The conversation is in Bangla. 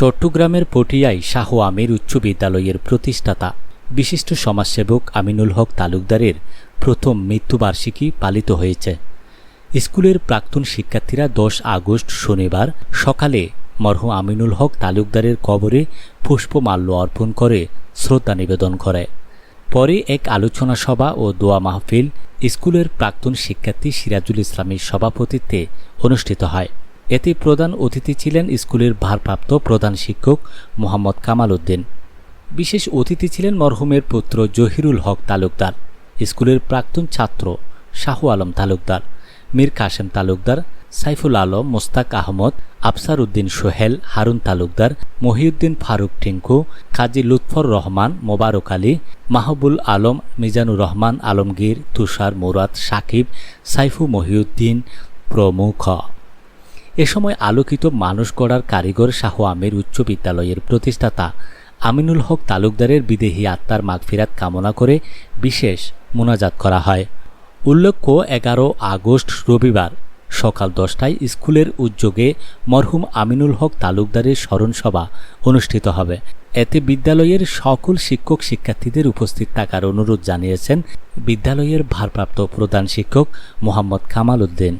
চট্টগ্রামের পটিয়ায় শাহ আমির উচ্চ বিদ্যালয়ের প্রতিষ্ঠাতা। বিশিষ্ট সমাজসেবক আমিনুল হক তালুকদারের প্রথম মৃত্যুবার্ষিকী পালিত হয়েছে। স্কুলের প্রাক্তন শিক্ষার্থীরা দশ আগস্ট শনিবার সকালে মরহুম আমিনুল হক তালুকদারের কবরে পুষ্পমাল্য অর্পণ করে শ্রদ্ধা নিবেদন করে। পরে এক আলোচনা সভা ও দোয়া মাহফিল স্কুলের প্রাক্তন শিক্ষার্থী সিরাজুল ইসলামের সভাপতিত্বে অনুষ্ঠিত হয়। এতে প্রধান অতিথি ছিলেন স্কুলের ভারপ্রাপ্ত প্রধান শিক্ষক মোহাম্মদ কামাল উদ্দিন। বিশেষ অতিথি ছিলেন মরহুমের পুত্র জহিরুল হক তালুকদার, স্কুলের প্রাক্তন ছাত্র শাহু আলম তালুকদার, মীর কাশেম তালুকদার, সাইফুল আলম, মোস্তাক আহমদ, আফসার উদ্দিন সোহেল, হারুন তালুকদার, মহিউদ্দিন ফারুক টিঙ্কু কাজী লুৎফর রহমান, মোবারক আলী, মাহবুল আলম, মিজানুর রহমান, আলমগীর, তুষার, মুরাদ, সাকিব, সাইফু মহিউদ্দিন প্রমুখ। এ সময় আলোকিত মানুষ গড়ার কারিগর শাহ আমির উচ্চ বিদ্যালয়ের প্রতিষ্ঠাতা আমিনুল হক তালুকদারের বিদেহী আত্মার মাগফিরাত কামনা করে বিশেষ মোনাজাত করা হয়। উল্লেখ্য, এগারো আগস্ট রবিবার সকাল দশটায় স্কুলের উদ্যোগে মরহুম আমিনুল হক তালুকদারের স্মরণসভা অনুষ্ঠিত হবে। এতে বিদ্যালয়ের সকল শিক্ষক শিক্ষার্থীদের উপস্থিত থাকার অনুরোধ জানিয়েছেন বিদ্যালয়ের ভারপ্রাপ্ত প্রধান শিক্ষক মোহাম্মদ কামাল উদ্দিন।